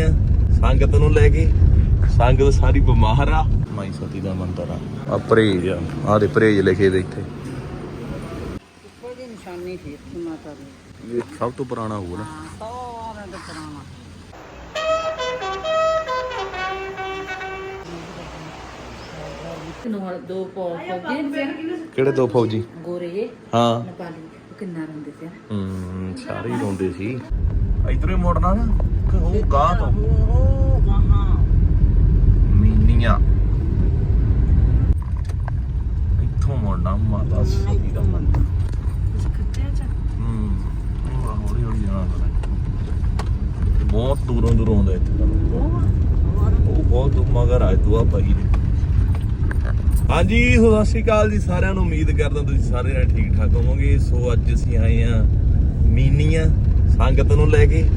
ਮੀਨੀਆਂ ਸੰਗਤ ਨੂੰ ਲੈ ਕੇ ਸੰਗਤ ਸਾਰੀ ਬਿਮਾਰ ਆ। ਮਾਈ ਸਤੀ ਦਾ ਮੰਤਰ ਆ। ਆ ਪਰਹੇਜ ਆ। ਆ ਦੇ ਪਰਹੇਜ ਲਿਖੇ ਦੇ ਇੱਥੇ। ਇੱਕੋ ਦੀ ਨਿਸ਼ਾਨੀ ਸੀ ਇੱਥੇ ਮਾਤਾ ਦੀ। ਇਹ ਸਭ ਤੋਂ ਪੁਰਾਣਾ ਹੋਊ ਨਾ ਸਾਰਾ ਦਾ ਪੁਰਾਣਾ। ਨਾਲ ਦੋ ਪੌ ਫੌਜੀ ਨੇ। ਕਿਹੜੇ ਦੋ ਫੌਜੀ? ਗੋਰੇ। ਹਾਂ। ਨੇਪਾਲੀ। ਕਿੰਨਾ ਰੰਦੇ ਸੀ? ਹੂੰ ਸਾਰੇ ਹੀ ਰੋਂਦੇ ਸੀ। ਇਧਰੇ ਮੁੜਨਾ ਨਾ ਕਿ ਉਹ ਗਾਂ ਤੋਂ। ਉਹ ਗਾਹਾਂ। ਮੀਨੀਆਂ। ਇੱਥੋਂ ਮੁੜਨਾ ਮਾਤਾ ਦਾ ਮੰਦਰ। ਹੂੰ ਉਹ ਹੌਲੀ ਹੌਲੀ ਜਾਣਾ ਬਹੁਤ ਦੂਰੋਂ ਦੂਰੋਂ ਆਉਂਦਾ ਇੱਥੇ ਤਾਂ। ਉਹ ਬਹੁਤ ਮਗਰ ਆ ਦੁਆ ਪਈ ਨੇ। ਹਾਂਜੀ ਸਤਿ ਸ਼੍ਰੀ ਅਕਾਲ ਜੀ ਸਾਰਿਆਂ ਨੂੰ। ਉਮੀਦ ਕਰਦਾ ਤੁਸੀਂ ਸਾਰੇ ਜਣੇ ਠੀਕ ਠਾਕ ਹੋਵੋਗੇ। ਸੋ ਅੱਜ ਅਸੀਂ ਆਏ ਆ ਮੀਨੀਆਂ ਸੰਗਤ ਨੂੰ ਲੈ ਕੇ।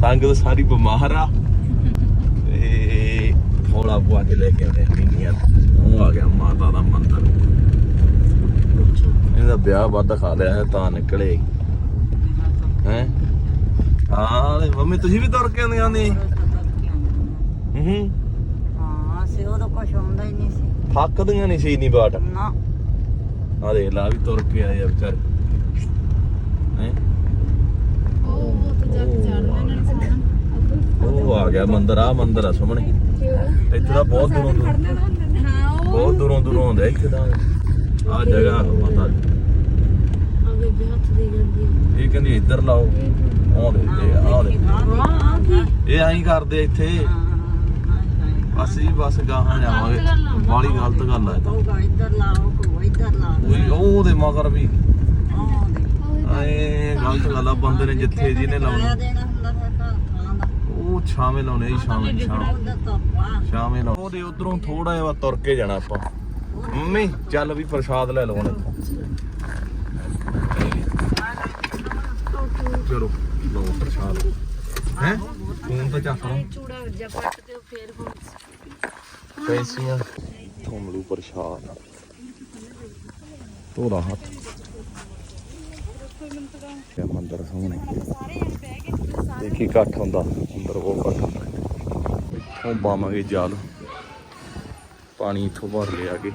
ਸੰਗਤ ਸਾਰੀ ਬਿਮਾਰ ਆ। ਤੇ ਥੋੜਾ ਪਵਾ ਕੇ ਲੈ ਕੇ ਆਉਂਦੇ ਆ ਮੀਨੀਆਂ ਉਹ ਆ ਗਿਆ ਮਾਤਾ ਦਾ ਮੰਦਰ। ਇਹਦਾ ਵਿਆਹ ਵੱਧ ਖਾ ਲਿਆ ਹੈ ਤਾਂ ਨਿਕਲੇ। ਹੈ? ਹਾਂ ਮੰਮੀ ਤੁਸੀਂ ਵੀ ਤੁਰ ਕੇ ਆਉਂਦੇ ਆਉਂਦੇ? ਹੂੰ। ਹਾਂ। ਸੇ ਉਹਦਾ ਕੁਛ ਆਉਂਦਾ ਹੀ ਨਹੀਂ ਸੀ। ਥੱਕਦੀਆਂ ਨਹੀਂ ਸੀ ਨਹੀਂ ਬਾਟ। ਨਾ। ਆ ਦੇਖ ਲਾ ਵੀ ਤੁਰ ਕੇ ਆਏ ਆ ਵਿਚਾਰੇ। ਹੈ? ਉਹ ਆ ਗਿਆ ਮੰਦਰ ਆ ਮੰਦਰ ਆ ਸਾਹਮਣੇ। ਇੱਥੇ ਤਾਂ ਬਹੁਤ ਦੂਰੋਂ ਦੂਰੋਂ ਬਹੁਤ ਦੂਰੋਂ ਦੂਰੋਂ ਆਉਂਦੇ ਇੱਥੇ ਤਾਂ। ਆ ਜਗ੍ਹਾ ਮਾਤਾ ਦੀ ਇਹ ਕਹਿੰਦੀ ਇੱਧਰ ਲਾਓ। ਆਉਂਦੇ ਇਹ ਆਉਂਦੇ ਇਹ ਐਂ ਕਰਦੇ ਇੱਥੇ। ਜੀ ਬਸ ਗਾਹਾਂ ਜਾਵਾਂਗੇ ਬਾਲੀ ਗਲਤ ਗੱਲ ਆ ਇਹ ਤਾਂ। ਕਹੂਗਾ ਇੱਧਰ ਲਾਓ ਕਹੂਗਾ ਇੱਧਰ ਲਾ ਕੋਈ ਉਹਦੇ ਮਗਰ ਵੀ। ਐ ਗਲਤ ਗੱਲ ਆ ਬੰਦੇ ਨੇ ਜਿੱਥੇ ਜਿਹਨੇ ਲਾਉਣਾ। ਉਹ ਛਾਵੇਂ ਲਾਉਣੇ ਜੀ ਛਾਵੇਂ ਛਾਵੇਂ। ਛਾਵੇਂ ਲਾਉਣੇ। ਉਹਦੇ ਉਧਰੋਂ ਥੋੜਾ ਜਿਹਾ ਤੁਰ ਕੇ ਜਾਣਾ ਆਪਾਂ। ਮੰਮੀ ਚੱਲ ਵੀ ਪ੍ਰਸ਼ਾਦ ਲੈ ਹੁਣ ਇੱਥੋਂ। ਚਲੋ ਲਓ ਪ੍ਰਸ਼ਾਦ। ਹੈ? ਫੋਨ ਤਾਂ ਚੱਕ ਲਓ। ਚੂੜਾ ਵੱਜਾ ਪੱਟ ਤੇ ਫੇਰ ਹੁਣ। ਪੈਸੀਆਂ। ਥੋਮਲੂ ਪ੍ਰਸ਼ਾਦ ਤੋੜਾ ਹੱਥ। ਇਹ ਮੰਦਰ ਸਾਹਮਣੇ ਦੇਖੀ ਇਕੱਠ ਹੁੰਦਾ। ਅੰਦਰ ਉਹ ਇਕੱਠ ਹੁੰਦਾ। ਉਹ ਬਾਵਾਂਗੇ ਜਲ। ਪਾਣੀ ਇੱਥੋਂ ਭਰ ਲਿਆ ਕੇ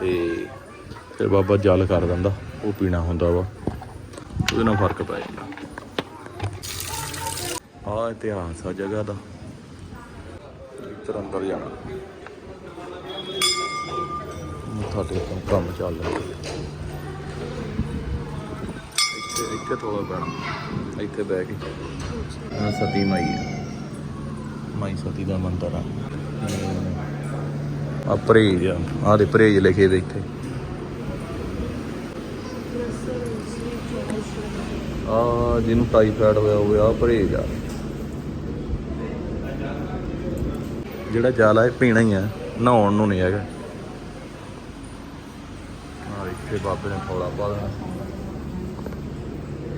ਤੇ ਫਿਰ ਬਾਬਾ ਜਲ ਕਰ ਦਿੰਦਾ। ਉਹ ਪੀਣਾ ਹੁੰਦਾ ਵਾ। ਉਹਦੇ ਨਾਲ ਫ਼ਰਕ ਪੈ ਜਾਂਦਾ। ਆ ਇਤਿਹਾਸ ਆ ਜਗ੍ਹਾ ਦਾ। ਇੱਧਰ ਅੰਦਰ ਜਾਣਾ। ਮੱਥਾ ਟੇਕਣ ਕੰਮ ਚੱਲ ਰਿਹਾ। ਇੱਥੇ ਇੱਥੇ ਥੋੜਾ ਪੈਣਾ। ਇੱਥੇ ਬਹਿ ਕੇ। ਆ ਸਤੀ ਮਾਈ ਹੈ ਮਾਈ ਸਤੀ ਦਾ ਮੰਦਰ ਆ। ਆ ਪਰਹੇਜ ਆ। ਆਹ ਦੇ ਪਰਹੇਜ ਲਿਖੇ ਦੇ ਇੱਥੇ। ਆ ਜਿਹਨੂੰ ਟਾਈਫਾਇਡ ਹੋਇਆ ਹੋਵੇ ਆ ਪਰਹੇਜ ਆ। ਜਿਹੜਾ ਜਾਲਾ ਇਹ ਪੀਣਾ ਹੀ ਆ। ਨਹਾਉਣ ਨੂੰ ਨਹੀਂ ਹੈਗਾ। ਆ ਇੱਥੇ ਬਾਬੇ ਨੇ ਥੋੜਾ ਪਾ ਦੇਣਾ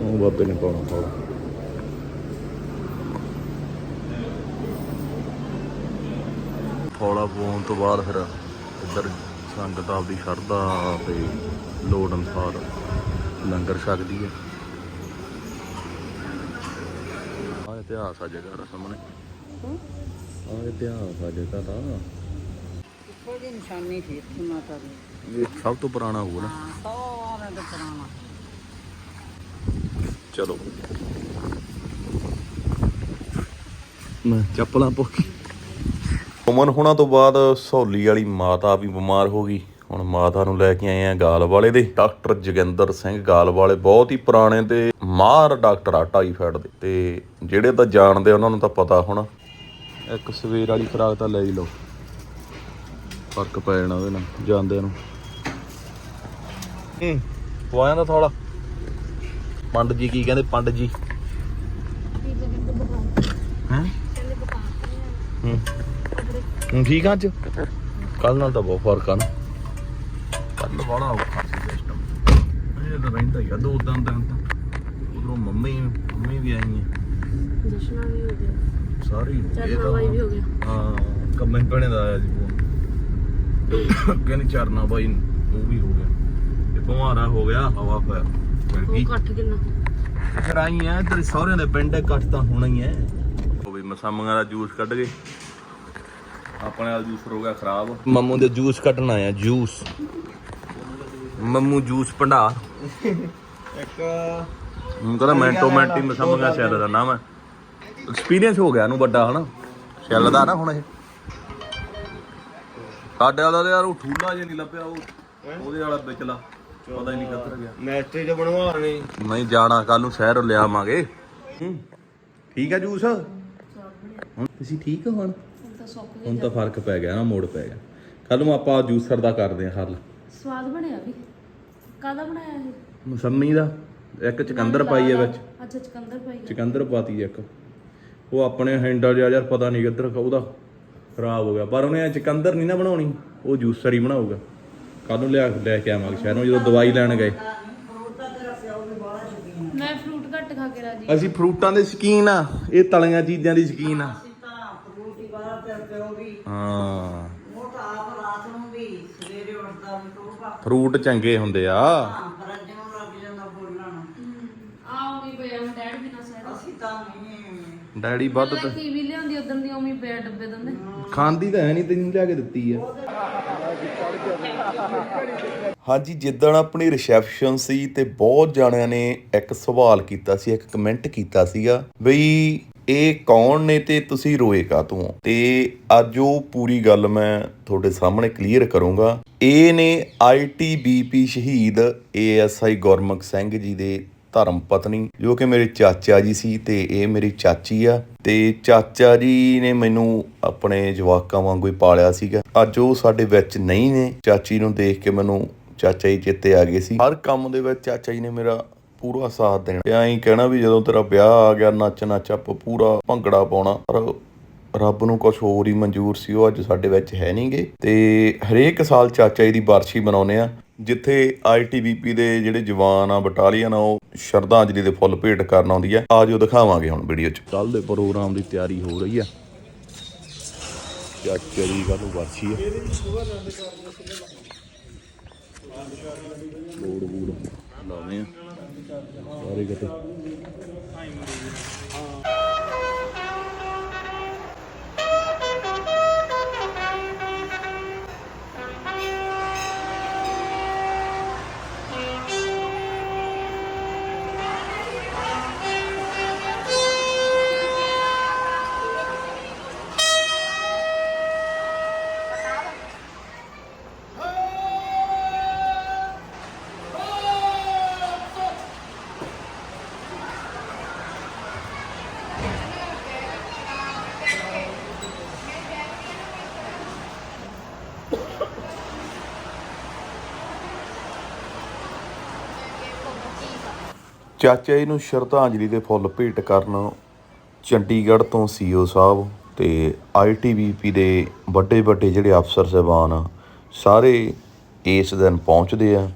ਉਹ ਬਾਬੇ ਨੇ ਪਾਉਣਾ ਥੋੜਾ ਥੋੜਾ ਪਾਉਣ ਤੋਂ ਬਾਅਦ ਫਿਰ ਇੱਧਰ ਸੰਗਤ ਆਪਦੀ ਸ਼ਰਧਾ ਤੇ ਲੋੜ ਅਨੁਸਾਰ ਲੰਗਰ ਛਕਦੀ ਹੈ ਆ ਇਤਿਹਾਸ ਆ ਜਗ੍ਹਾ ਸਾਹਮਣੇ। ਆ ਇਤਿਹਾਸ ਆ ਜਗ੍ਹਾ ਦਾ ਇੱਕੋ ਦੀ ਨਿਸ਼ਾਨੀ ਸੀ ਇੱਥੇ ਮਾਤਾ ਦੀ? ਇਹ ਸਭ ਤੋਂ ਪੁਰਾਣਾ ਹੋਊ ਨਾ। ਹਾਂ ਸਾਰਾ ਦਾ ਪੁਰਾਣਾ। ਚਲੋ। ਮੈਂ ਚੱਪਲਾਂ ਪੋਕੀ ਉਮਨ ਹੋਣਾ ਤੋਂ ਬਾਅਦ ਸਹੌਲੀ ਵਾਲੀ ਮਾਤਾ ਵੀ ਬਿਮਾਰ ਹੋ ਗਈ। ਹੁਣ ਮਾਤਾ ਨੂੰ ਲੈ ਕੇ ਆਏ ਆ ਗਾਲ ਵਾਲੇ ਦੇ। ਡਾਕਟਰ ਜੋਗਿੰਦਰ ਸਿੰਘ ਗਾਲ ਵਾਲੇ ਬਹੁਤ ਹੀ ਪੁਰਾਣੇ ਤੇ ਮਾਹਰ ਡਾਕਟਰ ਆ ਟਾਈਫਾਇਡ ਦੇ ਤੇ ਜਿਹੜੇ ਤਾਂ ਜਾਣਦੇ ਉਹਨਾਂ ਨੂੰ ਤਾਂ ਪਤਾ ਹੋਣਾ। ਇੱਕ ਸਵੇਰ ਵਾਲੀ ਖੁਰਾਕ ਤਾਂ ਲੈ ਹੀ ਲਓ। ਫ਼ਰਕ ਪੈ ਜਾਣਾ ਉਹਦੇ ਨਾਲ ਜਾਂਦੇ ਨੂੰ। ਹੂੰ, ਪਵਾਇਆ ਦਾ ਥੋੜਾ ਪੰਡ ਜੀ ਕੀ ਕਹਿੰਦੇ? ਪੰਡ ਜੀ। ਹੈਂ? ਹੂੰ। ਠੀਕ ਆ ਅੱਜ? ਕੱਲ ਨਾਲ ਤਾਂ ਬਹੁਤ ਫ਼ਰਕ ਆ ਨਾ। ਕੱਲ ਬੜਾ ਔਖਾ ਸੀ ਸਿਸਟਮ ਇਹ ਤਾਂ ਰਹਿੰਦਾ ਹੀ ਆ, ਦੋ ਦਿਨ ਤਾਂ ਉਧਰੋਂ ਮੰਮੀ ਮੰਮੀ ਵੀ ਆਈ ਹੈ ਜਸ਼ਨਾ ਵੀ ਹੋ ਗਿਆ। ਸਾਰੀ ਇਹ ਚਰਨਾ ਬਾਈ ਵੀ ਹੋ ਗਿਆ ਹਾਂ ਕੰਮੇ ਭੈਣੇ ਦਾ ਆਇਆ ਸੀ ਫੋਨ। ਕਹਿੰਦੀ ਚਰਨਾ ਬਾਈ ਉਹ ਵੀ ਹੋ ਗਿਆ। ਤੇ ਭਵਾਰਾ ਹੋ ਗਿਆ ਹਵਾ ਫਿਰ ਫਿਰ ਉਹ ਇਕੱਠ ਕਿੰਨਾ? ਫਿਰ ਆਈ ਐ ਤੇਰੇ ਸਹੁਰਿਆਂ ਦੇ ਪਿੰਡ ਇਕੱਠ ਤਾਂ ਹੋਣਾ ਹੀ ਐ। ਉਹ ਵੀ ਮਸਾਮੀਆਂ ਦਾ ਜੂਸ ਕੱਢ ਗਏ। ਆਪਣੇ ਵਾਲਾ ਜੂਸ ਹੋ ਗਿਆ ਖਰਾਬ। ਮੰਮੂ ਦੇ ਜੂਸ ਕੱਢਣ ਆਇਆ ਜੂਸ। ਮੰਮੂ ਜੂਸ ਭੰਡਾਰ। ਇੱਕ ਹੁਣ ਕਹਿੰਦਾ ਮੈਂਟੋ ਮੈਂਟੀ ਮਸਾਮੀਆਂ ਸ਼ੈਲ ਦਾ ਨਾਮ ਹੈ ਐਕਸਪੀਰੀਅੰਸ ਹੋ ਗਿਆ ਇਹਨੂੰ ਵੱਡਾ ਹਨਾ? ਸ਼ੈਲ ਦਾ ਨਾ ਹੁਣ ਇਹ। ਸਾਡੇ ਵਾਲਾ ਤਾਂ ਯਾਰ ਉਹ ਠੂਲਾ ਜਿਹਾ ਨਹੀਂ ਲੱਭਿਆ ਉਹ ਉਹਦੇ ਵਾਲਾ ਵਿਚਲਾ। ਪਤਾ ਹੀ ਨਹੀਂ ਕਿੱਧਰ ਗਿਆ। ਮੈਸਟਰੀ ਤੋਂ ਬਣਵਾਣੇ ਨਹੀਂ ਜਾਣਾ ਕੱਲ ਨੂੰ ਸ਼ਹਿਰ ਲਿਆਵਾਂਗੇ। ਠੀਕ ਹੈ ਜੂਸ? ਹੁਣ ਤੁਸੀਂ ਠੀਕ ਹੋ ਹੁਣ? ਹੁਣ ਤਾਂ ਫ਼ਰਕ ਪੈ ਗਿਆ ਨਾ ਮੋੜ ਪੈ ਗਿਆ। ਕੱਲ ਨੂੰ ਆਪਾਂ ਜੂਸਰ ਦਾ ਕਰਦੇ ਹਾਂ ਹੱਲ। ਸਵਾਦ ਬਣਿਆ ਵੀ। ਕਾਦਾ ਬਣਾਇਆ ਇਹ? ਮਸੰਮੀ ਦਾ। ਇੱਕ ਚਕੰਦਰ ਪਾਈ ਹੈ ਵਿੱਚ। ਅੱਛਾ ਚਕੰਦਰ ਪਾਈ ਆ। ਚਕੰਦਰ ਪਾਤੀ ਇੱਕ। ਉਹ ਆਪਣੇ ਹੈਂਡਲ ਜਿਹਾ ਯਾਰ ਪਤਾ ਨਹੀਂ ਕਿੱਧਰ ਉਹਦਾ ਖਰਾਬ ਹੋ ਗਿਆ। ਪਰ ਉਹਨੇ ਚਕੰਦਰ ਨਹੀਂ ਨਾ ਬਣਾਉਣੀ ਉਹ ਜੂਸਰ ਹੀ ਬਣਾਊਗਾ। ਕੱਲ ਨੂੰ ਲਿਆ ਲੈ ਕੇ ਆਵਾਂਗੇ ਸ਼ਹਿਰੋਂ ਜਦੋਂ ਦਵਾਈ ਲੈਣ ਗਏ। ਮੈਂ ਫਰੂਟ ਘੱਟ ਖਾ ਕੇ ਰਾਜੀ ਅਸੀਂ ਫਰੂਟਾਂ ਦੇ ਸ਼ਕੀਨ ਆ ਇਹ ਤਲੀਆਂ ਚੀਜ਼ਾਂ ਦੀ ਸ਼ਕੀਨ ਆ। ਤਾਂ ਫਰੂਟ ਹੀ ਨੂੰ ਚੰਗੇ ਹੁੰਦੇ ਆ। ਨੂੰ ਵੀ ਪਿਆ ਡੈਡ ਬਿਨਾ ਸਹਿਰਾ ਅਸੀਂ ਤਾਂ ਡੈਡੀ ਵੱਧ ਮੈਂ ਕੀਵੀ ਲਿਆਂਦੀ ਉਦੋਂ ਦੀ ਉਮੀ ਪਿਆ ਡੱਬੇ ਦੰਦੇ। ਖਾਂਦੀ ਤਾਂ ਹੈ ਨਹੀਂ ਤੈਨੂੰ ਲਿਆ ਕੇ ਦਿੱਤੀ ਆ। ਹਾਂਜੀ ਜਿੱਦਣ ਆਪਣੀ ਰਿਸੈਪਸ਼ਨ ਸੀ ਤੇ ਬਹੁਤ ਜਾਣਿਆਂ ਨੇ ਇੱਕ ਸਵਾਲ ਕੀਤਾ ਸੀ ਇੱਕ ਕਮੈਂਟ ਕੀਤਾ ਸੀਗਾ ਬਈ ਇਹ ਕੌਣ ਨੇ ਤੇ ਤੁਸੀਂ ਰੋਏ ਕਾਤੋਂ ਤੇ ਅੱਜ ਉਹ ਪੂਰੀ ਗੱਲ ਮੈਂ ਤੁਹਾਡੇ ਸਾਹਮਣੇ ਕਲੀਅਰ ਕਰੂੰਗਾ। ਇਹ ਨੇ ਆਈਟੀਬੀਪੀ ਸ਼ਹੀਦ ਏਐਸਆਈ ਗੁਰਮੁਖ ਸਿੰਘ ਜੀ ਦੇ ਧਰਮ ਪਤਨੀ, ਜੋ ਕਿ ਮੇਰੇ ਚਾਚਾ ਜੀ ਸੀ ਤੇ ਇਹ ਮੇਰੀ ਚਾਚੀ ਆ। ਤੇ ਚਾਚਾ ਜੀ ਨੇ ਮੈਨੂੰ ਆਪਣੇ ਜਵਾਕਾਂ ਵਾਂਗੂ ਹੀ ਪਾਲਿਆ ਸੀਗਾ। ਅੱਜ ਉਹ ਸਾਡੇ ਵਿੱਚ ਨਹੀਂ ਨੇ। ਚਾਚੀ ਨੂੰ ਦੇਖ ਕੇ ਮੈਨੂੰ ਚਾਚਾ ਜੀ ਚੇਤੇ ਆ ਗਏ ਸੀ। ਹਰ ਕੰਮ ਦੇ ਵਿੱਚ ਚਾਚਾ ਜੀ ਨੇ ਮੇਰਾ ਪੂਰਾ ਸਾਥ ਦੇਣਾ। ਤੇ ਐਂ ਕਹਿਣਾ ਵੀ ਜਦੋਂ ਤੇਰਾ ਵਿਆਹ ਆ ਗਿਆ ਨੱਚ ਨੱਚ ਆਪ ਪੂਰਾ ਭੰਗੜਾ ਪਾਉਣਾ। ਪਰ ਰੱਬ ਨੂੰ ਕੁਝ ਹੋਰ ਹੀ ਮਨਜ਼ੂਰ ਸੀ, ਉਹ ਅੱਜ ਸਾਡੇ ਵਿੱਚ ਹੈ ਨਹੀਂਗੇ ਤੇ ਹਰੇਕ ਸਾਲ ਚਾਚਾ ਜੀ ਦੀ ਬਰਸ਼ੀ ਮਨਾਉਂਦੇ ਆ, ਜਿੱਥੇ ਆਈਟੀਬੀਪੀ ਦੇ ਜਿਹੜੇ ਜਵਾਨ ਆ, ਬਟਾਲੀਅਨ ਆ, ਉਹ ਸ਼ਰਧਾਂਜਲੀ ਦੇ ਫੁੱਲ ਭੇਟ ਕਰਨ ਆਉਂਦੀ ਆ। ਆਜੋ ਦਿਖਾਵਾਂਗੇ ਹੁਣ ਵੀਡੀਓ 'ਚ। ਕੱਲ ਦੇ ਪ੍ਰੋਗਰਾਮ ਦੀ ਤਿਆਰੀ ਹੋ ਰਹੀ ਆ। ਚਾਚਾ ਜੀ ਕੱਲ ਨੂੰ ਬਰਸ਼ੀ ਆ। ਬੋੜ ਚਾਚਾ ਜੀ ਨੂੰ ਸ਼ਰਧਾਂਜਲੀ ਦੇ ਫੁੱਲ ਭੇਟ ਕਰਨ ਚੰਡੀਗੜ੍ਹ ਤੋਂ ਸੀਓ ਸਾਹਿਬ ਤੇ ਆਈਟੀਬੀਪੀ ਦੇ ਵੱਡੇ ਵੱਡੇ ਜਿਹੜੇ ਅਫਸਰ ਸਾਹਿਬਾਨ ਸਾਰੇ ਇਸ ਦਿਨ ਪਹੁੰਚਦੇ ਆ।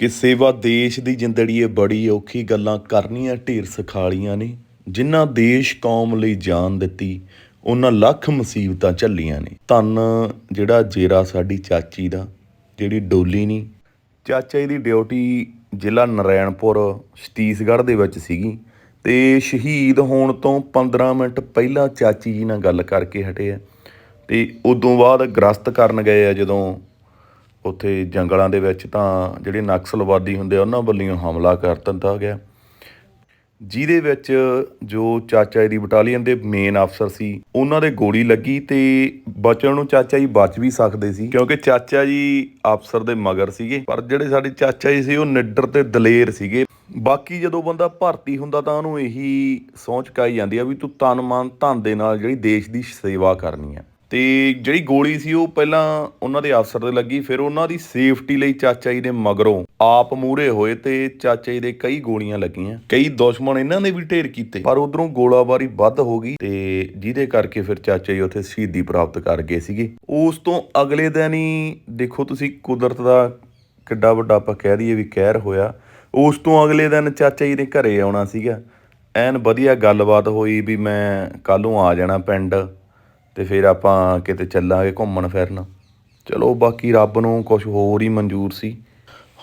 ਕਿ ਸੇਵਾ ਦੇਸ਼ ਦੀ ਜਿੰਦੜੀਏ ਬੜੀ ਔਖੀ ਗੱਲਾਂ ਕਰਨੀਆਂ ਢੇਰ ਸਖਾਲੀਆਂ ਨੇ, ਜਿਨ੍ਹਾਂ ਦੇਸ਼ ਕੌਮ ਲਈ ਜਾਨ ਦਿੱਤੀ, ਉਹਨਾਂ ਲੱਖ ਮੁਸੀਬਤਾਂ ਝੱਲੀਆਂ ਨੇ। ਧੰਨ ਜਿਹੜਾ ਜੇਰਾ ਸਾਡੀ ਚਾਚੀ ਦਾ, ਜਿਹੜੀ ਡੋਲੀ ਨਹੀਂ ਚਾਚਾ ਜੀ ਦੀ ਡਿਊਟੀ ਜ਼ਿਲ੍ਹਾ ਨਰੈਣਪੁਰ, ਛਤੀਸਗੜ੍ਹ ਦੇ ਵਿੱਚ ਸੀਗੀ ਤੇ ਸ਼ਹੀਦ ਹੋਣ ਤੋਂ 15 ਮਿੰਟ ਪਹਿਲਾਂ ਚਾਚੀ ਜੀ ਨਾਲ ਗੱਲ ਕਰਕੇ ਹਟੇ ਆ। ਤੇ ਉਦੋਂ ਬਾਅਦ ਗ੍ਰਸਤ ਕਰਨ ਗਏ ਆ ਜਦੋਂ ਉੱਥੇ ਜੰਗਲਾਂ ਦੇ ਵਿੱਚ ਤਾਂ ਜਿਹੜੇ ਨਕਸਲਵਾਦੀ ਹੁੰਦੇ ਆ, ਉਹਨਾਂ ਵੱਲੋਂ ਹਮਲਾ ਕਰ ਦਿੱਤਾ ਗਿਆ। ਜਿਹਦੇ ਵਿੱਚ ਜੋ ਚਾਚਾ ਜੀ ਦੀ ਬਟਾਲੀਅਨ ਦੇ ਮੇਨ ਅਫਸਰ ਸੀ, ਉਹਨਾਂ ਦੇ ਗੋਲੀ ਲੱਗੀ ਤੇ ਬਚਣ ਨੂੰ ਚਾਚਾ ਜੀ ਬਚ ਵੀ ਸਕਦੇ ਸੀ, ਕਿਉਂਕਿ ਚਾਚਾ ਜੀ ਅਫਸਰ ਦੇ ਮਗਰ ਸੀਗੇ। ਪਰ ਜਿਹੜੇ ਸਾਡੇ ਚਾਚਾ ਜੀ ਸੀ, ਉਹ ਨਿੱਡਰ ਤੇ ਦਲੇਰ ਸੀਗੇ। ਬਾਕੀ ਜਦੋਂ ਬੰਦਾ ਭਰਤੀ ਹੁੰਦਾ ਤਾਂ ਉਹਨੂੰ ਇਹੀ ਸੋਚ ਕਾਈ ਜਾਂਦੀ ਆ ਵੀ ਤੂੰ ਤਨ ਮਨ ਧਨ ਦੇ ਨਾਲ ਜਿਹੜੀ ਦੇਸ਼ ਦੀ ਸੇਵਾ ਕਰਨੀ ਆ। ਤੇ ਜਿਹੜੀ ਗੋਲੀ ਸੀ ਉਹ ਪਹਿਲਾਂ ਉਹਨਾਂ ਦੇ ਅਫਸਰ ਦੇ ਲੱਗੀ, ਫਿਰ ਉਹਨਾਂ ਦੀ ਸੇਫਟੀ ਲਈ ਚਾਚਾ ਜੀ ਦੇ ਮਗਰੋਂ ਆਪ ਮੂਰੇ ਹੋਏ ਤੇ ਚਾਚਾ ਜੀ ਦੇ ਕਈ ਗੋਲੀਆਂ ਲੱਗੀਆਂ। ਕਈ ਦੁਸ਼ਮਣ ਇਹਨਾਂ ਨੇ ਵੀ ਢੇਰ ਕੀਤੇ, ਪਰ ਉਧਰੋਂ ਗੋਲਾਬਾਰੀ ਵੱਧ ਹੋ ਗਈ ਤੇ ਜਿਹਦੇ ਕਰਕੇ ਫਿਰ ਚਾਚਾ ਜੀ ਉੱਥੇ ਸ਼ਹੀਦੀ ਪ੍ਰਾਪਤ ਕਰ ਗਏ ਸੀਗੇ। ਉਸ ਤੋਂ ਅਗਲੇ ਦਿਨ ਹੀ ਦੇਖੋ ਤੁਸੀਂ ਕੁਦਰਤ ਦਾ ਕਿੱਡਾ ਵੱਡਾ ਆਪਾਂ ਕਹਿ ਦਈਏ ਵੀ ਕਹਿਰ ਹੋਇਆ। ਉਸ ਤੋਂ ਅਗਲੇ ਦਿਨ ਚਾਚਾ ਜੀ ਨੇ ਘਰੇ ਆਉਣਾ ਸੀਗਾ। ਐਨ ਵਧੀਆ ਗੱਲਬਾਤ ਹੋਈ ਵੀ ਮੈਂ ਕੱਲ ਨੂੰ ਆ ਜਾਣਾ ਪਿੰਡ। ਤੇ ਫਿਰ ਆਪਾਂ ਕਿਤੇ ਚੱਲਾਂਗੇ ਘੁੰਮਣ ਫਿਰਨ। ਚਲੋ ਬਾਕੀ ਰੱਬ ਨੂੰ ਕੁਝ ਹੋਰ ਹੀ ਮਨਜ਼ੂਰ ਸੀ।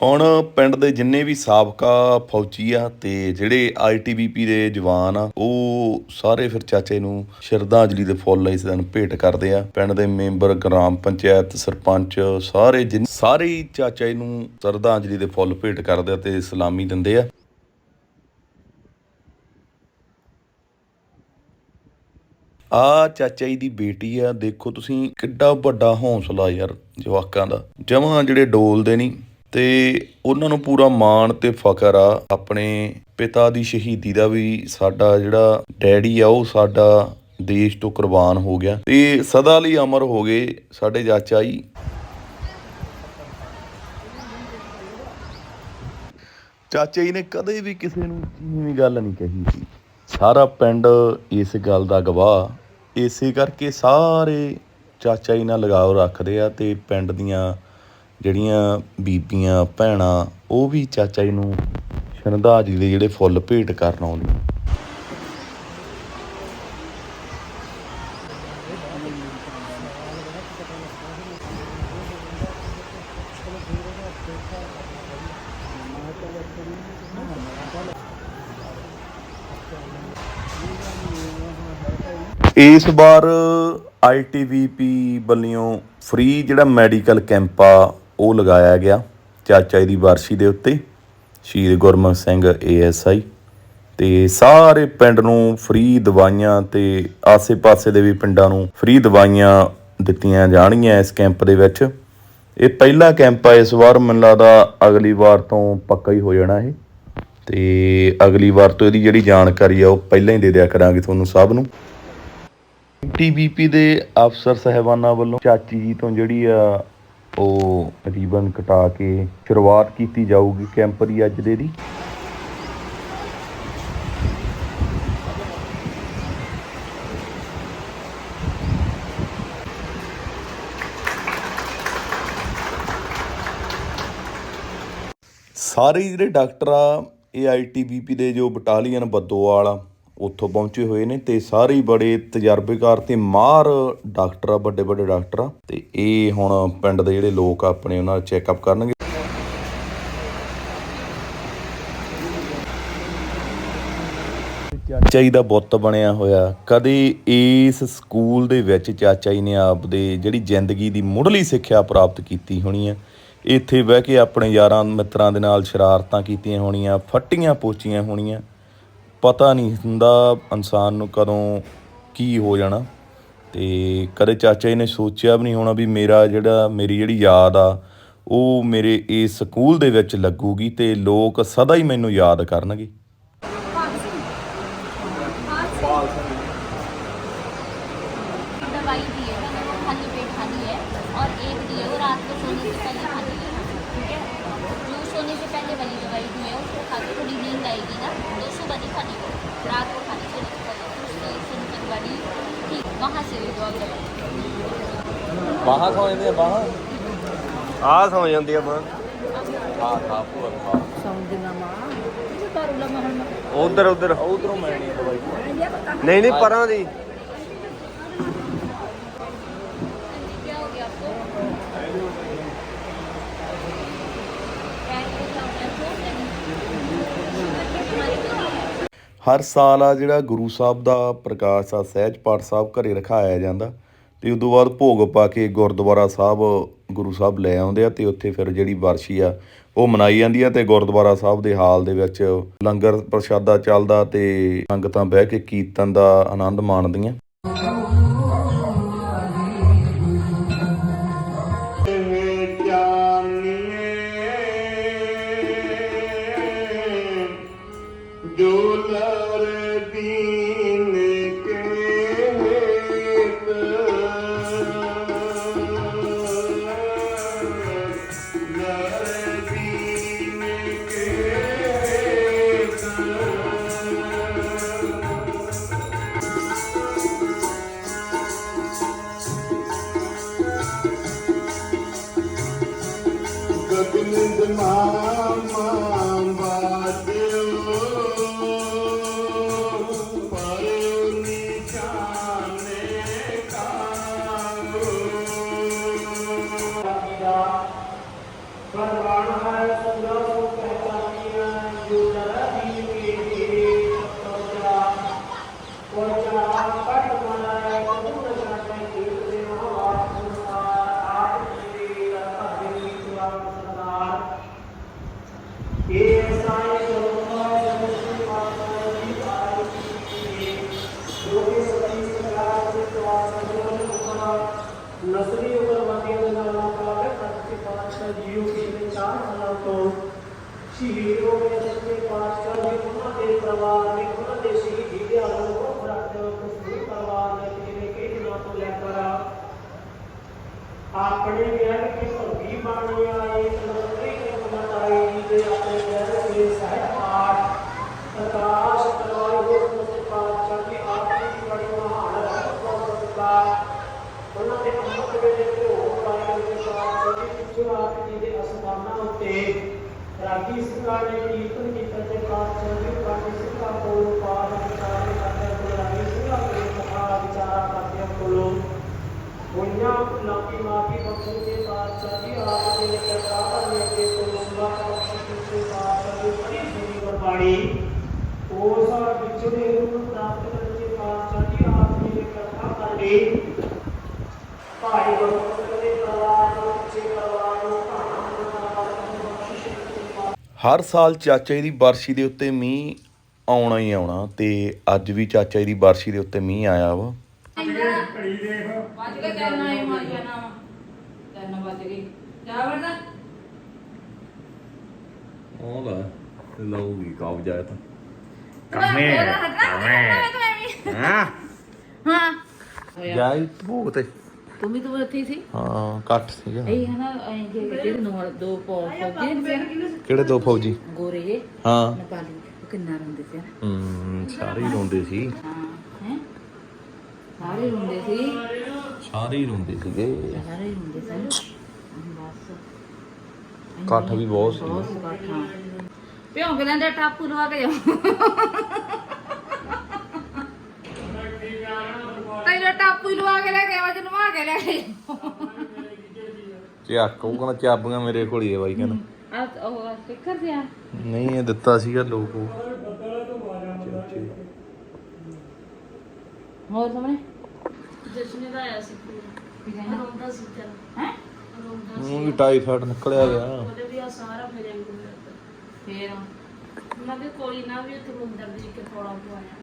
ਹੁਣ ਪਿੰਡ ਦੇ ਜਿੰਨੇ ਵੀ ਸਾਬਕਾ ਫੌਜੀ ਆ ਤੇ ਜਿਹੜੇ ਆਈਟੀਬੀਪੀ ਦੇ ਜਵਾਨ ਆ, ਉਹ ਸਾਰੇ ਫਿਰ ਚਾਚੇ ਨੂੰ ਸ਼ਰਧਾਂਜਲੀ ਦੇ ਫੁੱਲ ਇਸ ਦਿਨ ਭੇਟ ਕਰਦੇ ਆ। ਪਿੰਡ ਦੇ ਮੈਂਬਰ, ਗ੍ਰਾਮ ਪੰਚਾਇਤ, ਸਰਪੰਚ, ਸਾਰੇ ਜਿਨ, ਸਾਰੇ ਚਾਚੇ ਨੂੰ ਸ਼ਰਧਾਂਜਲੀ ਦੇ ਫੁੱਲ ਭੇਟ ਕਰਦੇ ਆ ਤੇ ਸਲਾਮੀ ਦਿੰਦੇ ਆ। ਆ ਚਾਚਾ ਜੀ ਦੀ ਬੇਟੀ ਆ, ਦੇਖੋ ਤੁਸੀਂ ਕਿੱਡਾ ਵੱਡਾ ਹੌਸਲਾ ਯਾਰ ਜਵਾਕਾਂ ਦਾ। ਜਮਾਂ ਜਿਹੜੇ ਡੋਲਦੇ ਨਹੀਂ ਤੇ ਉਹਨਾਂ ਨੂੰ ਪੂਰਾ ਮਾਣ ਤੇ ਫਖਰ ਆ। ਆਪਣੇ ਪਿਤਾ ਦੀ ਸ਼ਹੀਦੀ ਦਾ ਵੀ ਸਾਡਾ ਜਿਹੜਾ ਡੈਡੀ ਆ, ਉਹ ਸਾਡਾ ਦੇਸ਼ ਤੋਂ ਕੁਰਬਾਨ ਹੋ ਗਿਆ। ਤੇ ਸਦਾ ਲਈ ਅਮਰ ਹੋ ਗਏ ਸਾਡੇ ਚਾਚਾ ਜੀ। ਚਾਚਾ ਜੀ ਨੇ ਕਦੇ ਵੀ ਕਿਸੇ ਨੂੰ ਚੀਵੀਂ ਗੱਲ ਨਹੀਂ ਕਹੀ ਸੀ। ਸਾਰਾ ਪਿੰਡ ਇਸ ਗੱਲ ਦਾ ਗਵਾਹ। ਇਸੇ ਕਰਕੇ ਸਾਰੇ ਚਾਚਾ ਜੀ ਨਾਲ ਲਗਾਵ ਰੱਖਦੇ ਆ ਤੇ ਪਿੰਡ ਦੀਆਂ ਜਿਹੜੀਆਂ ਬੀਬੀਆਂ, ਭੈਣਾਂ, ਉਹ ਵੀ ਚਾਚਾ ਜੀ ਨੂੰ ਸ਼ਰਧਾਂਜਲੀ ਦੇ ਜਿਹੜੇ ਫੁੱਲ ਭੇਟ ਕਰਨ ਆਉਂਦੀਆਂ ਇਸ ਵਾਰ ਆਈਟੀਵੀਪੀ ਵੱਲੋਂ ਫ੍ਰੀ ਜਿਹੜਾ ਮੈਡੀਕਲ ਕੈਂਪ ਆ, ਉਹ ਲਗਾਇਆ ਗਿਆ ਚਾਚਾ ਜੀ ਦੀ ਵਾਰਸੀ ਦੇ ਉੱਤੇ ਸ਼ਹੀਦ ਗੁਰਮੁਖ ਸਿੰਘ ਏਐਸਆਈ ਤੇ ਸਾਰੇ ਪਿੰਡ ਨੂੰ ਫ੍ਰੀ ਦਵਾਈਆਂ ਤੇ ਆਸੇ-ਪਾਸੇ ਦੇ ਵੀ ਪਿੰਡਾਂ ਨੂੰ ਫ੍ਰੀ ਦਵਾਈਆਂ ਦਿੱਤੀਆਂ ਜਾਣਗੀਆਂ ਇਸ ਕੈਂਪ ਦੇ ਵਿੱਚ। ਇਹ ਪਹਿਲਾ ਕੈਂਪ ਆ ਇਸ ਵਾਰ, ਮੈਨੂੰ ਲੱਗਦਾ ਅਗਲੀ ਵਾਰ ਤੋਂ ਪੱਕਾ ਹੀ ਹੋ ਜਾਣਾ ਇਹ। ਤੇ ਅਗਲੀ ਵਾਰ ਤੋਂ ਇਹਦੀ ਜਿਹੜੀ ਜਾਣਕਾਰੀ ਆ, ਉਹ ਪਹਿਲਾਂ ਹੀ ਦੇ ਦਿਆ ਕਰਾਂਗੇ ਤੁਹਾਨੂੰ ਸਭ ਨੂੰ। ਟੀਬੀਪੀ ਦੇ ਅਫਸਰ ਸਹਿਬਾਨਾਂ ਵੱਲੋਂ ਚਾਚੀ ਜੀ ਤੋਂ ਜਿਹੜੀ ਆ, ਉਹ ਰੀਬਨ ਕਟਾ ਕੇ ਸ਼ੁਰੂਆਤ ਕੀਤੀ ਜਾਊਗੀ ਕੈਂਪ ਦੀ ਅੱਜ ਦੇ ਦੀ। ਸਾਰੇ ਜਿਹੜੇ ਡਾਕਟਰ ਆ, ਇਹ ਆਈਟੀਬੀਪੀ ਦੇ ਜੋ ਬਟਾਲੀਅਨ, ਬੱਦੋਵਾਲ ਆ ਉੱਥੋਂ ਪਹੁੰਚੇ ਹੋਏ ਨੇ ਤੇ ਸਾਰੇ ਬੜੇ ਤਜਰਬੇਕਾਰ ਤੇ ਮਾਹਰ ਡਾਕਟਰ ਆ, ਵੱਡੇ ਵੱਡੇ ਡਾਕਟਰ ਆ। ਤੇ ਇਹ ਹੁਣ ਪਿੰਡ ਦੇ ਜਿਹੜੇ ਲੋਕ ਆ, ਆਪਣੇ ਉਹਨਾਂ ਦਾ ਚੈੱਕਅਪ ਕਰਨਗੇ। ਚਾਚਾ ਜੀ ਦਾ ਬੁੱਤ ਬਣਿਆ ਹੋਇਆ। ਕਦੇ ਇਸ ਸਕੂਲ ਦੇ ਵਿੱਚ ਚਾਚਾ ਜੀ ਨੇ ਆਪਦੇ ਜਿਹੜੀ ਜ਼ਿੰਦਗੀ ਦੀ ਮੁੱਢਲੀ ਸਿੱਖਿਆ ਪ੍ਰਾਪਤ ਕੀਤੀ ਹੋਣੀ ਹੈ ਇੱਥੇ ਬਹਿ ਕੇ ਆਪਣੇ ਯਾਰਾਂ ਮਿੱਤਰਾਂ ਦੇ ਨਾਲ ਸ਼ਰਾਰਤਾਂ ਕੀਤੀਆਂ ਹੋਣੀਆਂ, ਫੱਟੀਆਂ ਪੋਚੀਆਂ ਹੋਣੀਆਂ। ਪਤਾ ਨਹੀਂ ਹੁੰਦਾ ਇਨਸਾਨ ਨੂੰ ਕਦੋਂ ਕੀ ਹੋ ਜਾਣਾ ਤੇ ਕਦੇ ਚਾਚਾ ਜੀ ਨੇ ਸੋਚਿਆ ਵੀ ਨਹੀਂ ਹੋਣਾ ਵੀ ਮੇਰਾ ਜਿਹੜਾ, ਮੇਰੀ ਜਿਹੜੀ ਯਾਦ ਆ, ਉਹ ਮੇਰੇ ਇਸ ਸਕੂਲ ਦੇ ਵਿੱਚ ਲੱਗੂਗੀ ਤੇ ਲੋਕ ਸਦਾ ਹੀ ਮੈਨੂੰ ਯਾਦ ਕਰਨਗੇ। ਬਾਹਾਂ ਸੌ ਜਾਂਦੇ ਆ ਬਾਹਾਂ? ਆ ਸੌ ਜਾਂਦੀ ਆ ਮਾਂ ਹਾਂ ਹਾਂ ਪੂਰਾ ਬਾਹਾਂ ਸੌਂਦੀਆਂ ਮਾਂ। ਇਹ ਪਰ ਲਮਾ ਹੁਣ ਉਧਰ ਉਧਰ। ਉਧਰੋਂ ਮੈਣੀ ਦਵਾਈ। ਨਹੀਂ ਨਹੀਂ ਪਰਾਂ ਦੀ। ਹਰ ਸਾਲ ਆ ਜਿਹੜਾ ਗੁਰੂ ਸਾਹਿਬ ਦਾ ਪ੍ਰਕਾਸ਼ ਆ, ਸਹਿਜ ਪਾਠ ਸਾਹਿਬ ਘਰੇ ਰਖਾਇਆ ਜਾਂਦਾ। ਤੇ ਉਦੋਂ ਬਾਅਦ ਭੋਗ ਪਾ ਕੇ ਗੁਰਦੁਆਰਾ ਸਾਹਿਬ ਗੁਰੂ ਸਾਹਿਬ ਲੈ ਆਉਂਦੇ ਆ ਤੇ ਉੱਥੇ ਫਿਰ ਜਿਹੜੀ ਵਰਸ਼ੀ ਆ, ਉਹ ਮਨਾਈ ਜਾਂਦੀ ਆ ਤੇ ਗੁਰਦੁਆਰਾ ਸਾਹਿਬ ਦੇ ਹਾਲ ਦੇ ਵਿੱਚ ਲੰਗਰ ਪ੍ਰਸ਼ਾਦਾ ਚੱਲਦਾ ਤੇ ਸੰਗਤਾਂ ਬਹਿ ਕੇ ਕੀਰਤਨ ਦਾ ਆਨੰਦ ਮਾਣਦੀਆਂ। I love you. ਸ਼ਹੀਦ ਹੋ ਗਏ ਸੱਚੇ ਪਾਤਸ਼ਾਹ ਜੀ, ਉਹਨਾਂ ਦੇ ਪਰਿਵਾਰ ਨੇ, ਉਹਨਾਂ ਦੇ ਸ਼ਹੀਦੀ ਦਿਹਾੜੇ ਨੂੰ ਬਹੁਤ ਰੱਖਦੇ ਹੋ ਕੁਝ ਪਰਿਵਾਰ ਨੇ ਪਿਛਲੇ ਕਈ ਦਿਨਾਂ ਤੋਂ ਲੈ ਕਰ ਆਪਣੇ ਵਿਆਹ ਕੇ ਭਰਤੀ ਬਾਣੀ ਆਏ ਨਸਲੀ ਕਿਸਮਤ ਆਈ ਜੀ ਦੇ ਆਪਣੇ ਵਿਆਹ ਦੇ ਸਹਿਤ ਪਾਠ, ਪ੍ਰਕਾਸ਼ ਕਰਵਾਏ ਹੋ ਸੱਚੇ ਪਾਤਸ਼ਾਹ ਜੀ, ਆਪ ਜੀ ਦੀ ਬੜੀ ਮਹਾਨ ਰਹਿਮਤ ਬਹੁਤ ਸਤਿਕਾਰ। ਉਹਨਾਂ ਦੇ ਅੰਮ੍ਰਿਤ ਵੇਲੇ ਭੋਗ ਪਾਏ ਦੇ ਬਾਅਦ ਜੀ, ਪਿੱਛੋਂ ਆਪ ਜੀ ਦੇ ਅਸਥਾਨਾਂ ਉੱਤੇ ਰਾਗੀ ਸਿੰਘਾਂ ਨੇ ਕੀਰਤਨ ਕੀਤਾ ਤੇ ਪਾਤਸ਼ਾਹ ਜੀ ਰਾਗੀ ਸਿੰਘਾਂ ਕੋਲੋਂ ਪਾਠ ਵਿਚਾਰੇ ਕਰਦੇ ਕੋਲ ਰਾਗੀ ਸਿੰਘਾਂ ਕੋਲੋਂ ਕਥਾ ਵਿਚਾਰਾ ਕਰਦੇ ਕੋਲੋਂ ਹੋਈਆਂ ਲਾਪੀ ਮਾਫੀ ਬਖਸ਼ਣ ਦੇ ਪਾਤਸ਼ਾਹ ਜੀ ਆਪ ਜੀ ਨੇ ਕਿਰਪਾ ਕਰਨੇ ਦੇ ਕੋਲ ਸੁਭਾ ਬਖਸ਼ਣ ਦੇ ਪਾਤਸ਼ਾਹ ਜੀ ਬੜੀ ਸੁਣੀ ਗੁਰਬਾਣੀ ਉਸ ਵਿਛੜੇ ਨੂੰ ਪ੍ਰਾਪਤ ਕਰਨ ਦੇ ਪਾਤਸ਼ਾਹ ਜੀ ਆਪ ਜੀ ਨੇ ਕਿਰਪਾ ਕਰਨੀ ਭਾਈ ਗੁਰਮਤਿ ਦੇ ਪਰਿਵਾਰ ਨੂੰ ਪਿੱਛੇ ਪਰਿਵਾਰ ਨੂੰ ਭਾਣਾ ਨੂੰ ਬਖਸ਼ਿਸ਼ ਦਿੱਤੀ ਹਰ ਸਾਲ ਚਾਚਾ ਜੀ ਦੀ ਬਰਸੀ ਦੇ ਉੱਤੇ ਮੀਂਹ ਆਉਣਾ ਹੀ ਆਉਣਾ ਤੇ ਅੱਜ ਵੀ ਚਾਚਾ ਜੀ ਦੀ ਬਰਸੀ ਦੇ ਉੱਤੇ ਮੀਂਹ ਆਇਆ ਵਾ। ਵੱਜ ਕੇ ਕਰਨਾ ਹੀ ਮਾਰ ਜਾਣਾ ਵਾ ਤਿੰਨ ਵੱਜ ਗਏ ਜਾ ਵੜਦਾ ਉਹ ਲੈ ਲਊਗੀ ਕਬਜ਼ਾ ਤਾਂ। ਕਮੇ ਹਾਂ। ਹਾਂ। ਜਾਈ ਭੂਤ ਤੇ ਵੀ ਤਾਂ ਉੱਥੇ ਹੀ ਸੀ? ਹਾਂ ਕੱਟ ਸੀਗਾ। ਇਹ ਹੈ ਨਾ ਐਂ ਕਿ ਜਿਹੜੇ ਦੋ ਫੌਜੀ ਕਿਹੜੇ ਦੋ ਫੌਜੀ? ਗੋਰੇ ਜੇ। ਹਾਂ। ਨੇਪਾਲੀ। ਉਹ ਕਿੰਨਾ ਰੋਂਦੇ ਸੀ। ਹੂੰ ਸਾਰੇ ਹੀ ਰੋਂਦੇ ਸੀ। ਹਾਂ ਹੈ? ਸਾਰੇ ਰੋਂਦੇ ਸੀ। ਸਾਰੇ ਹੀ ਰੋਂਦੇ ਸੀਗੇ। ਸਾਰੇ ਹੀ ਰੋਂਦੇ ਸੀ। ਬਸ। ਇਕੱਠ ਵੀ ਬਹੁਤ ਸੀ। ਬਹੁਤ ਸੀ ਇਕੱਠ, ਹਾਂ। ਭਿਉਂ ਕੇ ਲੈਂਦੇ ਟਾਪੂ ਲਵਾ ਕੇ ਜਾਓ। ਟਾਪੂ ਹੀ ਲਵਾ ਕੇ ਲੈ ਕੇ ਆਵਾ ਜਨਵਾ ਕੇ ਲੈ ਕੇ ਚੱਕ ਉਹ ਕਹਿੰਦਾ ਚਾਬੀਆਂ ਮੇਰੇ ਕੋਲ ਹੀ ਆ ਬਾਈ ਕਹਿੰਦਾ। ਆ ਉਹ ਸਟicker ਸੀ ਆ ਨਹੀਂ ਇਹ ਦਿੱਤਾ ਸੀਗਾ ਲੋਕ ਉਹ। ਹੋਰ ਸਾਹਮਣੇ? ਜਸ਼ਨ ਦਾ ਆਇਆ ਸੀ ਕੀ ਕਹਿੰਦਾ? ਰੋਂਦਾ ਸੀ ਚੱਲ ਹੈ? ਰੋਂਦਾ ਉਹ ਵੀ ਟਾਈਫਾਇਡ ਨਿਕਲਿਆ ਗਿਆ ਉਹਦੇ ਵੀ ਆ ਸਾਰਾ ਫਿਰ ਐਂ ਫੇਰ? ਮੈਂ ਕਿਹਾ ਕੋਈ ਨਾ ਵੀ ਉੱਥੇ ਮੰਦਰ ਦੇ ਕੇ ਥੋੜਾ ਪਵਾਇਆ।